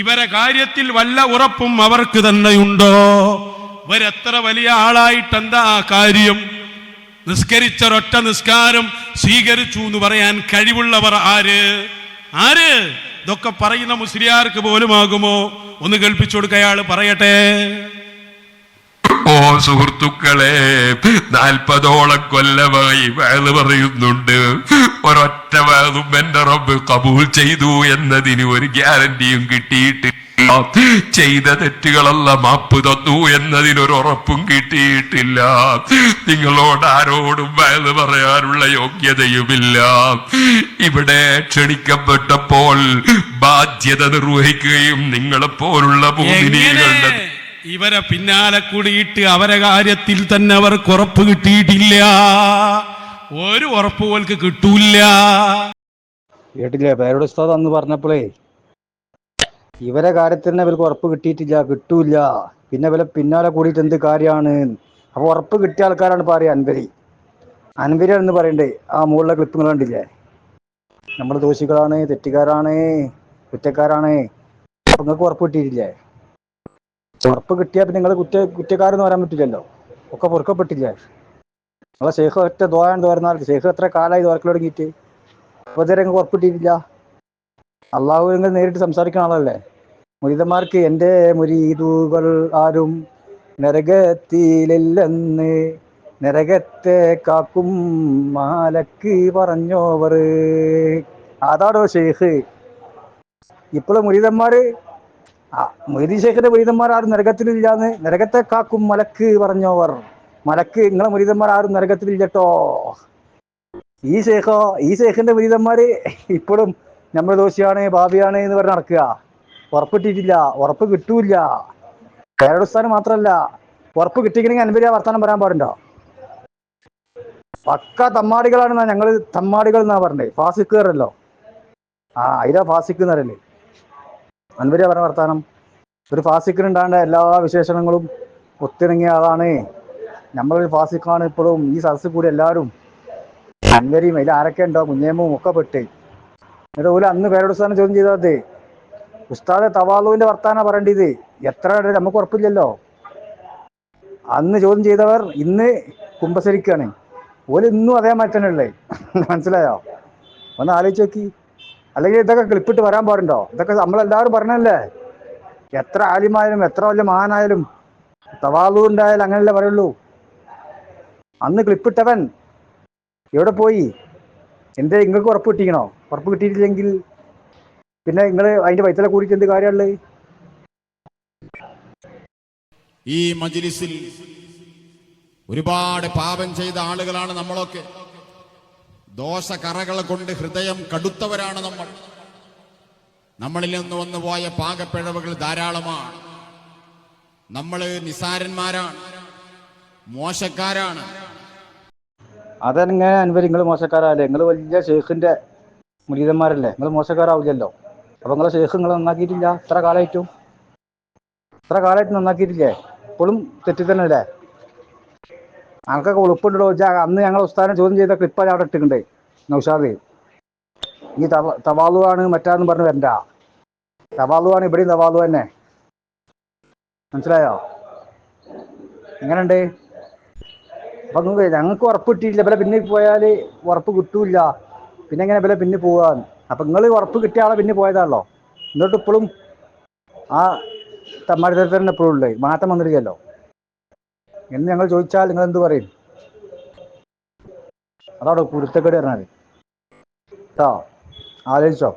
ഇവരെ കാര്യത്തിൽ വല്ല ഉറപ്പും അവർക്ക് തന്നെയുണ്ടോ? ഇവരെത്ര വലിയ ആളായിട്ട് എന്താ ആ കാര്യം? നിസ്കരിച്ചൊരൊറ്റ നിസ്കാരം സ്വീകരിച്ചു എന്ന് പറയാൻ കഴിവുള്ളവർ ആര്? ആര്? ഇതൊക്കെ പറയുന്ന മുസ്ലിയാർക്ക് പോലുമാകുമോ? ഒന്ന് കേൾപ്പിച്ചു കൊടുക്ക അയാൾ പറയട്ടെ. ഓ സുഹൃത്തുക്കളെ നാൽപ്പതോളം കൊല്ലമായി വേൾ പറയുന്നുണ്ട്. ഒരൊറ്റ വേളും എന്റെ റബ്ബ് കബൂൽ ചെയ്തു എന്നതിന് ഒരു ഗ്യാരണ്ടിയും കിട്ടിയിട്ട് ചെയ്ത തെറ്റുകളല്ല മാപ്പ് തന്നു എന്നതിനൊരു ഉറപ്പും കിട്ടിയിട്ടില്ല. നിങ്ങളോട് ആരോടും വയത് പറയാനുള്ള യോഗ്യതയുമില്ല. ഇവിടെ ക്ഷണിക്കപ്പെട്ടപ്പോൾ ബാധ്യത നിർവഹിക്കുകയും നിങ്ങളെപ്പോലുള്ള ഭൂമിനികളുടെ ഇവരെ പിന്നാലെ കൂടിയിട്ട് അവരെ കാര്യത്തിൽ തന്നെ അവർക്ക് ഉറപ്പ് കിട്ടിയിട്ടില്ല. ഒരു ഉറപ്പ് കിട്ടൂല കേട്ടില്ലേ. പേരുടെ ഉസ്താദ് അന്ന് പറഞ്ഞപ്പോഴേ ഇവരെ കാര്യത്തിൽ തന്നെ ഇവർക്ക് ഉറപ്പ് കിട്ടിയിട്ടില്ല കിട്ടൂല പിന്നെ ഇവരെ പിന്നാലെ കൂടിയിട്ട് എന്ത് കാര്യമാണ് അപ്പൊ ഉറപ്പ് കിട്ടിയ ആൾക്കാരാണ് പറയുക അൻപരി എന്ന് പറയണ്ടേ? ആ മുകളിലെ ക്ലിപ്പുകൾ കണ്ടില്ലേ? നമ്മൾ ദോഷികളാണ് തെറ്റുകാരാണ് കുറ്റക്കാരാണ്. നിങ്ങൾക്ക് ഉറപ്പ് കിട്ടിയിട്ടില്ലേ? ഉറപ്പ് കിട്ടിയാൽ പിന്നെ നിങ്ങൾ കുറ്റ കുറ്റക്കാരെന്ന് പറയാൻ പറ്റില്ലല്ലോ. ഒക്കെ പൊറുക്കപ്പെട്ടില്ലേ? നിങ്ങളെ ഷെയ്ഖ് ഒറ്റ ദോയാണ് തോരുന്നാൽ ഷെയ്ഖ് എത്ര കാലമായി തോർക്കൽ തുടങ്ങിയിട്ട് അപ്പൊ ഇതുവരെ നിങ്ങൾക്ക് ഉറപ്പ് കിട്ടിയിട്ടില്ല അള്ളാഹു നിങ്ങൾ നേരിട്ട് സംസാരിക്കുന്ന ആളല്ലേ? മുരിതന്മാർക്ക് എന്റെ മുരീതുകൾ ആരും നരകത്തിയിലെല്ലെന്ന് നരകത്തെ കാക്കും മാലക്ക് പറഞ്ഞോവർ. അതാടോ ഷെയ്ഖ്? ഇപ്പോഴും മുരീതന്മാര് മൊയ്തീൻ ഷെയ്ഖിന്റെ മുരീതന്മാർ ആരും നരകത്തിലില്ലാന്ന് നരകത്തെ കാക്കും മലക്ക് പറഞ്ഞോവർ. മലക്ക് നിങ്ങളെ മുരീതന്മാർ ആരും നരകത്തിലില്ലട്ടോ. ഈ ശേഖോ ഈ ശേഖിന്റെ മുരീതന്മാര് ഇപ്പോഴും നമ്മൾ ദോഷിയാണ് ഭാവിയാണ് എന്ന് പറഞ്ഞ് നടക്കുക. ഉറപ്പിട്ടിട്ടില്ല ഉറപ്പ് കിട്ടൂല കേരളസ്ഥാനം മാത്രല്ല ഉറപ്പ് കിട്ടിക്കണമെങ്കിൽ അൻപരിയ വർത്തമാനം പറയാൻ പാടുണ്ടോ? പക്ക തമ്മാടികളാണെന്നാ ഞങ്ങൾ തമ്മാടികൾ എന്നാ പറഞ്ഞത് ഫാസിക്കുകാരല്ലോ ആ ഇതാ ഫാസിക്ക് എന്ന് പറയല്ലേ അൻപരിയ പറഞ്ഞ വർത്താനം. ഒരു ഫാസിക്കിനുണ്ടാകേണ്ട എല്ലാ വിശേഷണങ്ങളും ഒത്തിണങ്ങിയ ആളാണ്. നമ്മളൊരു ഫാസിഖാണ് ഇപ്പോഴും. ഈ സദസ്സിൽ കൂടി എല്ലാവരും. അൻവരിയും അതിൽ ആരൊക്കെ ഉണ്ടോ? കുഞ്ഞേമും ഒക്കെ പെട്ട്. എന്നിട്ട് അന്ന് പേരോട് സ്ഥാനം ചോദ്യം ചെയ്തത് ഉസ്താദെ തവാലുവിന്റെ വർത്താന പറയേണ്ടത്. എത്ര നമുക്ക് ഉറപ്പില്ലല്ലോ. അന്ന് ചോദ്യം ചെയ്തവർ ഇന്ന് കുമ്പസരിക്കാണ്. ഓൽ ഇന്നും അതേ മാറ്റനല്ലേ മനസ്സിലായോ? ഒന്ന് ആലോചിച്ച് നോക്കി. അല്ലെങ്കിൽ ഇതൊക്കെ ക്ലിപ്പിട്ട് വരാൻ പാടുണ്ടോ? ഇതൊക്കെ നമ്മളെല്ലാവരും പറഞ്ഞല്ലേ എത്ര ആലിമായാലും എത്ര വലിയ മഹാനായാലും തവാലു ഉണ്ടായാലും അങ്ങനെയല്ലേ പറയുള്ളൂ. അന്ന് ക്ലിപ്പിട്ടവൻ എവിടെ പോയി? എന്തേ നിങ്ങൾക്ക് ഉറപ്പ് കിട്ടിക്കണോ? ഉറപ്പ് കിട്ടിയിട്ടില്ലെങ്കിൽ പിന്നെ നിങ്ങൾ അതിന്റെ വൈത്തല കൂടിയിട്ട് എന്ത് കാര്യമുള്ളത് ഈ മജിലിസിൽ ഒരുപാട് പാപം ചെയ്ത ആളുകളാണ് നമ്മളൊക്കെ. ദോഷകറകൾ കൊണ്ട് ഹൃദയം കടുത്തവരാണ് നമ്മൾ. നമ്മളിൽ നിന്ന് വന്നു പോയ പാകപ്പിഴവുകൾ ധാരാളമാണ്. നമ്മൾ നിസാരന്മാരാണ് മോശക്കാരാണ്. അതെങ്ങനെ അൻവർ നിങ്ങൾ മോശക്കാരല്ലേ നിങ്ങൾ വലിയ ഷെയ്ഖിന്റെ മുരീതന്മാരല്ലേ? നിങ്ങൾ മോശക്കാരാവില്ലല്ലോ? അപ്പൊ നിങ്ങളെ ഷെയ്ഖ് നിങ്ങൾ നന്നാക്കിയിട്ടില്ല? ഇത്ര കാലമായിട്ടും ഇത്ര കാലമായിട്ട് നന്നാക്കിയിട്ടില്ലേ? ഇപ്പോഴും തെറ്റി തന്നെ അല്ലേ ഞങ്ങൾക്കൊക്കെ ഉളുപ്പുണ്ടോ വെച്ചാൽ അന്ന് ഞങ്ങൾ ഉസ്താദിനെ ചോദ്യം ചെയ്ത ക്ലിപ്പ് അവിടെ ഇട്ടിട്ടുണ്ട്. നൗഷാദ്. ഈ തവ തവാലു ആണ് മറ്റാന്ന് പറഞ്ഞ് വരണ്ട. തവാലുവാണ് ഇവിടെയും തവാലു തന്നെ. മനസ്സിലായോ? എങ്ങനെയുണ്ട്? അപ്പൊ ഞങ്ങൾക്ക് ഉറപ്പ് കിട്ടിയില്ല ഇവരെ പിന്നെ പോയാൽ ഉറപ്പ് കിട്ടൂല പിന്നെ എങ്ങനെ ഇവരെ പിന്നെ പോവാന്ന് അപ്പൊ നിങ്ങൾ ഉറപ്പ് കിട്ടിയ ആളെ പിന്നെ പോയതാണല്ലോ. എന്നിട്ട് ഇപ്പോഴും ആ തമ്മാടിത്തരത്തിൽ തന്നെ എപ്പോഴും ഉള്ളേ. മാറ്റം വന്നിരിക്കല്ലോ. എന്ന് ഞങ്ങൾ ചോദിച്ചാൽ നിങ്ങൾ എന്ത് പറയും? അതോടെ കുരുത്തക്കേട് പറഞ്ഞാൽ കേട്ടോ ആലോചിച്ചോ.